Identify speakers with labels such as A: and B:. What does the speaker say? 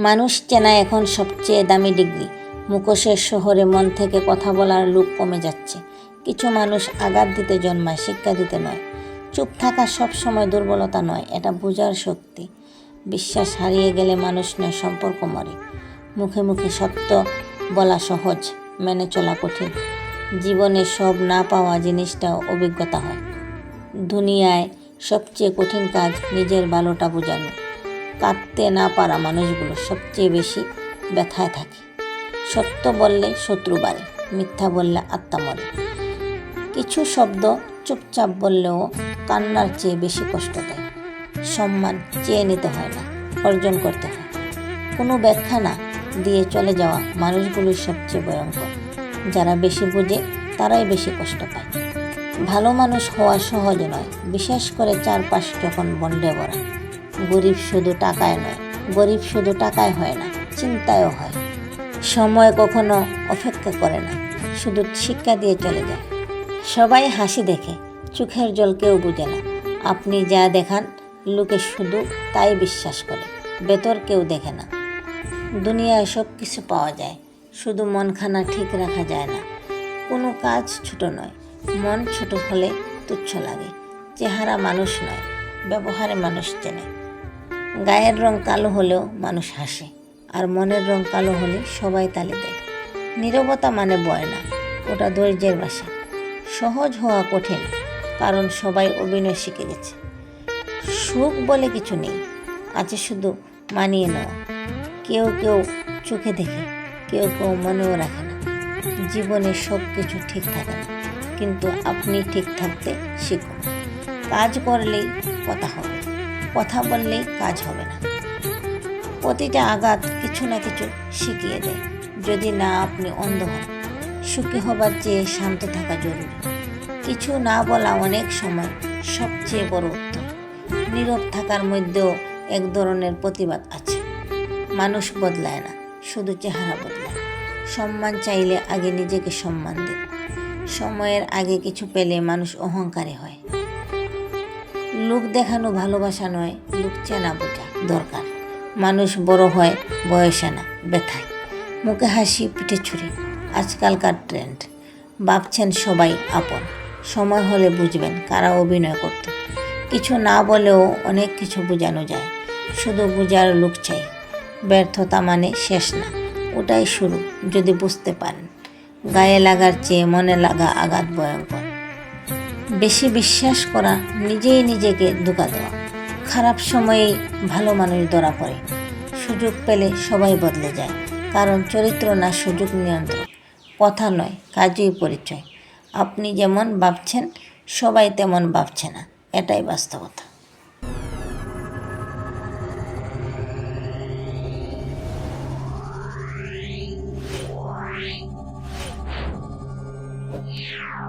A: মানুষ চেনা এখন সবচেয়ে দামি ডিগ্রি। মুখোশের শহরে মন থেকে কথা বলার লোক কমে যাচ্ছে। কিছু মানুষ আঘাত দিতে জন্মায়, শিক্ষা দিতে নয়। চুপ থাকা সব সময় দুর্বলতা নয়, এটা বোঝার শক্তি। বিশ্বাস হারিয়ে গেলে মানুষ নয়, সম্পর্ক মরে। মুখে মুখে সত্য বলা সহজ, মেনে চলা কঠিন। জীবনে সব না পাওয়া জিনিসটাও অভিজ্ঞতা হয়। দুনিয়ায় সবচেয়ে কঠিন কাজ নিজের ভালোটা বোঝানো। কাঁদতে না পারা মানুষগুলো সবচেয়ে বেশি ব্যথায় থাকে। সত্য বললে শত্রু বাড়ে, মিথ্যা বললে আত্মা মরে। কিছু শব্দ চুপচাপ বললেও কান্নার চেয়ে বেশি কষ্ট দেয়। সম্মান চেয়ে নিতে হয় না, অর্জন করতে হয়। কোনো ব্যাখ্যা না দিয়ে চলে যাওয়া মানুষগুলোই সবচেয়ে ভয়ঙ্কর। যারা বেশি বোঝে, তারাই বেশি কষ্ট পায়। ভালো মানুষ হওয়া সহজ নয়, বিশেষ করে চারপাশ যখন বন্ডে ভরা। গরিব শুধু টাকায় নয়, গরিব শুধু টাকায় হয় না, চিন্তায়ও হয়। সময় কখনো অপেক্ষা করে না, শুধু শিক্ষা দিয়ে চলে যায়। সবাই হাসি দেখে, চোখের জল কেউ বুঝে না। আপনি যা দেখান, লোকে শুধু তাই বিশ্বাস করে বেতর কেউ দেখে না। দুনিয়ায় সব কিছু পাওয়া যায়, শুধু মনখানা ঠিক রাখা যায় না। কোনো কাজ ছোট নয়, মন ছোট হলে তুচ্ছ লাগে। চেহারা মানুষ নয়, ব্যবহারে মানুষ চেনে। গায়ের রং কালো হলেও মানুষ হাসে, আর মনের রং কালো হলে সবাই তালি দেয়। নীরবতা মানে বয় না, ওটা ধৈর্যের বাসা। সহজ হওয়া কঠিন, কারণ সবাই অভিনয় শিখে গেছে। সুখ বলে কিছু নেই, আছে শুধু মানিয়ে নেওয়া। কেউ কেউ চোখে দেখে, কেউ কেউ মনেও রাখে না। জীবনে সব কিছু ঠিক থাকে না কিন্তু আপনি ঠিক থাকতে শিখুন। কাজ করলেই কথা হবে। কথা বললেই কাজ হবে না। প্রতিটা আঘাত কিছু না কিছু শিখিয়ে দেয়। যদি না আপনি অন্ধ হন, সুখী হবার চেয়ে শান্ত থাকা জরুরি। কিছু না বলা অনেক সময় সবচেয়ে বড় উত্তর। নীরব থাকার মধ্যেও এক ধরনের প্রতিবাদ আছে। মানুষ বদলায় না, শুধু চেহারা বদলায়। সম্মান চাইলে আগে নিজেকে সম্মান দিন। সময়ের আগে কিছু পেলে মানুষ অহংকারী হয়। লোক দেখানো ভালোবাসা নয়, লোক চেনা বোঝা দরকার। মানুষ বড় হয়, বয়সে না, ব্যথায়। মুখে হাসি, পিঠে ছুরি, আজকালকার ট্রেন্ড। ভাবছেন সবাই আপন। সময় হলে বুঝবেন কারা অভিনয় করত। কিছু না বলেও অনেক কিছু বোঝানো যায়। শুধু বোঝার লোক চাই। ব্যর্থতা মানে শেষ না, ওটাই শুরু, যদি বুঝতে পারেন। গায়ে লাগার চেয়ে মনে লাগা আঘাত ভয়ঙ্কর। বেশি বিশ্বাস করা, নিজেই নিজেকে ধোকা দেওয়া। খারাপ সময়েই ভালো মানুষ ধরা পড়ে। সুযোগ পেলে সবাই বদলে যায়। কারণ চরিত্র না সুযোগ নিয়ন্ত্রণ। কথা নয়, কাজই পরিচয়। আপনি যেমন ভাবছেন, সবাই তেমন ভাবছে না। এটাই বাস্তবতা।
B: Yeah.